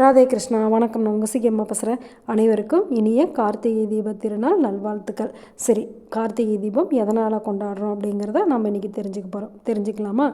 ராதே கிருஷ்ணா வணக்கம். நான் உங்கள் சிகம்மா பேசுகிறேன் அனைவருக்கும் இனிய கார்த்திகை தீப திருநாள் நல்வாழ்த்துக்கள். சரி கார்த்திகை தீபம் எதனால் கொண்டாடுறோம் அப்படிங்கிறத நம்ம இன்றைக்கி தெரிஞ்சுக்க போகிறோம் தெரிஞ்சுக்கலாமா?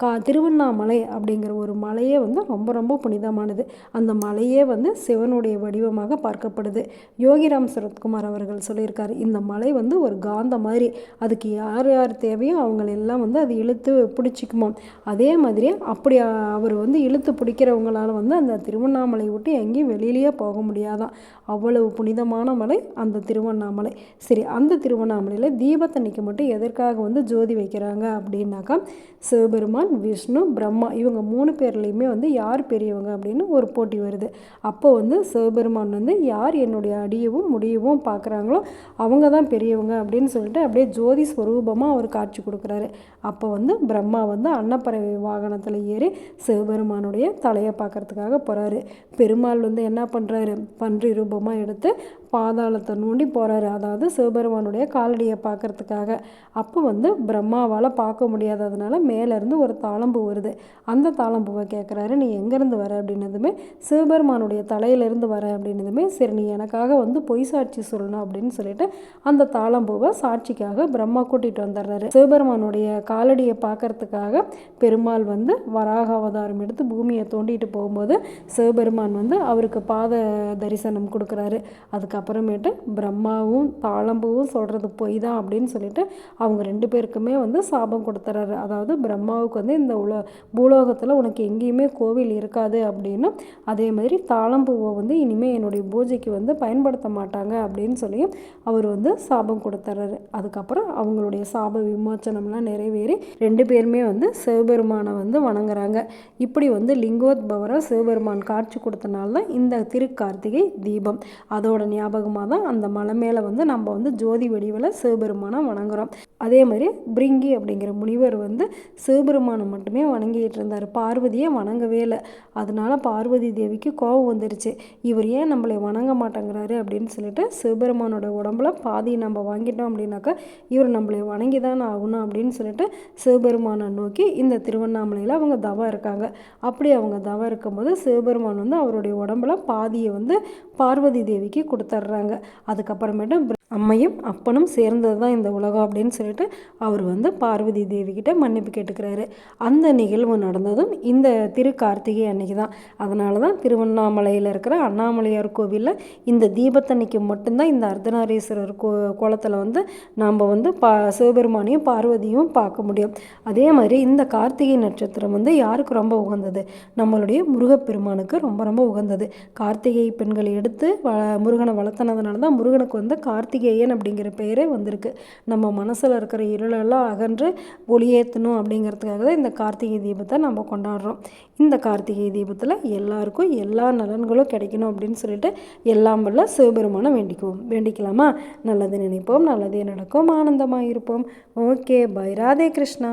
கா திருவண்ணாமலை அப்படிங்கிற ஒரு மலையே வந்து ரொம்ப ரொம்ப புனிதமானது. அந்த மலையே வந்து சிவனுடைய வடிவமாக பார்க்கப்படுது. யோகிராம் சரத்குமார் அவர்கள் சொல்லியிருக்காரு இந்த மலை வந்து ஒரு காந்த மாதிரி. அதுக்கு யார் யார் தேவையோ அவங்களெல்லாம் வந்து அது இழுத்து பிடிச்சிக்குமா அதே மாதிரி அப்படி அவர் வந்து இழுத்து பிடிக்கிறவங்களால வந்து அந்த திருவண்ணாமலை விட்டு எங்கேயும் வெளியிலேயே போக முடியாதான் அவ்வளவு புனிதமான மலை அந்த திருவண்ணாமலை. சரி அந்த திருவண்ணாமலையில் தீபத்தன்னைக்கு மட்டும் எதற்காக வந்து ஜோதி வைக்கிறாங்க அப்படின்னாக்கா சிவபெருமான் விஷ்ணு பிரம்மா இவங்க மூணு பேர்லேயுமே வந்து யார் பெரியவங்க அப்படின்னு ஒரு போட்டி வருது. அப்போ வந்து சிவபெருமான் வந்து யார் என்னுடைய அடியவும் முடியவும் பார்க்குறாங்களோ அவங்க தான் பெரியவங்க அப்படின்னு சொல்லிட்டு அப்படியே ஜோதி ஸ்வரூபமாக அவர் காட்சி கொடுக்குறாரு. அப்போ வந்து பிரம்மா வந்து அன்னப்பறவை வாகனத்தில் ஏறி சிவபெருமானுடைய தலையை பார்க்கறதுக்காக போகிறாரு பெருமாள் வந்து என்ன பண்ணுறாரு பன்றி ரூபமாக எடுத்து பாதாளத்தை நோண்டி போகிறாரு அதாவது சிவபெருமானுடைய காலடியை பார்க்குறதுக்காக. அப்போ வந்து பிரம்மாவால் பார்க்க முடியாததுனால மேலேருந்து ஒரு தாளம்பு வருது. அந்த தாளம்புவை கேட்குறாரு நீ எங்கேருந்து வர? அப்படின்னதுமே சிவபெருமானுடைய தலையிலேருந்து வர அப்படின்னதுமே சரி நீ எனக்காக வந்து பொய் சாட்சி சொல்லணும் அப்படின்னு சொல்லிட்டு அந்த தாளம்பூவை சாட்சிக்காக பிரம்மா கூட்டிகிட்டு வந்துடுறாரு. சிவபெருமானுடைய காலடியை பார்க்கறதுக்காக பெருமாள் வந்து வராக அவதாரம் எடுத்து பூமியை தோண்டிட்டு போகும்போது சிவபெருமான் வந்து அவருக்கு பாத தரிசனம் கொடுக்குறாரு. அதுக்கு அப்புறமேட்டு பிரம்மாவும் தாளம்பூவும் சொல்கிறது பொய் தான் அப்படின்னு சொல்லிட்டு அவங்க ரெண்டு பேருக்குமே வந்து சாபம் கொடுத்துறாரு. அதாவது பிரம்மாவுக்கு வந்து இந்த உல பூலோகத்தில் உனக்கு எங்கேயுமே கோவில் இருக்காது அப்படின்னு. அதே மாதிரி தாளம்பூவை வந்து இனிமேல் என்னுடைய பூஜைக்கு வந்து பயன்படுத்த மாட்டாங்க அப்படின்னு சொல்லி அவர் வந்து சாபம் கொடுத்துறாரு. அதுக்கப்புறம் அவங்களுடைய சாப விமோச்சனம்லாம் நிறைவேறி ரெண்டு பேருமே வந்து சிவபெருமானை வந்து வணங்குறாங்க. இப்படி வந்து லிங்கோத்பவரை சிவபெருமான் காட்சி கொடுத்தனால தான் இந்த திருக்கார்த்திகை தீபம். அதோட ஞாபகம் ஞாபகமாக தான் அந்த மலை மேலே வந்து நம்ம வந்து ஜோதி வடிவில் சிவபெருமானை வணங்குறோம். அதே மாதிரி பிரிங்கி அப்படிங்கிற முனிவர் வந்து சிவபெருமானை மட்டுமே வணங்கிட்டு இருந்தார். பார்வதியை வணங்கவே இல்லை. அதனால பார்வதி தேவிக்கு கோபம் வந்துருச்சு. இவர் ஏன் நம்மளை வணங்க மாட்டேங்கிறாரு அப்படின்னு சொல்லிட்டு சிவபெருமானோட உடம்புல பாதி நம்ம வாங்கிட்டோம் அப்படின்னாக்கா இவர் நம்மளை வணங்கி தான் ஆகணும் அப்படின்னு சொல்லிட்டு சிவபெருமானை நோக்கி இந்த திருவண்ணாமலையில் அவங்க தவம் இருக்காங்க. அப்படி அவங்க தவம் இருக்கும்போது சிவபெருமான் வந்து அவருடைய உடம்புல பாதியை வந்து பார்வதி தேவிக்கு கொடுத்தாரு. தர்றாங்க. அதுக்கப்புறமேட்டு அம்மையும் அப்பனும் சேர்ந்தது தான் இந்த உலகம் அப்படின்னு சொல்லிட்டு அவர் வந்து பார்வதி தேவிக்கிட்ட மன்னிப்பு கேட்டுக்கிறாரு. அந்த நிகழ்வு நடந்ததும் இந்த திரு கார்த்திகை அன்னைக்கு தான் அதனால தான் திருவண்ணாமலையில் இருக்கிற அண்ணாமலையார் கோவிலில் இந்த தீபத்தன்னைக்கு மட்டும்தான் இந்த அர்த்தநாரீஸ்வரர் கோ குளத்தில் வந்து நாம் வந்து பா சிவபெருமானையும் பார்வதியும் பார்க்க முடியும். அதே மாதிரி இந்த கார்த்திகை நட்சத்திரம் வந்து யாருக்கு ரொம்ப உகந்தது? நம்மளுடைய முருகப்பெருமானுக்கு ரொம்ப ரொம்ப உகந்தது. கார்த்திகை பெண்களை எடுத்து வ முருகனை வளர்த்தனதுனால தான் முருகனுக்கு வந்து கார்த்திகை கார்த்திகேயன் அப்படிங்கிற பெயரே வந்திருக்கு. நம்ம மனசில் இருக்கிற இருளெல்லாம் அகன்று ஒளியேற்றணும் அப்படிங்கிறதுக்காக தான் இந்த கார்த்திகை தீபத்தை நம்ம கொண்டாடுறோம். இந்த கார்த்திகை தீபத்தில் எல்லாருக்கும் எல்லா நலன்களும் கிடைக்கணும் அப்படின்னு சொல்லிட்டு எல்லாம் வல்ல சிவபெருமானை வேண்டிக்குவோம். வேண்டிக்கலாமா? நல்லது நினைப்போம் நல்லதே நடக்கும் ஆனந்தமாக இருப்போம் ஓகே பை. ராதே கிருஷ்ணா.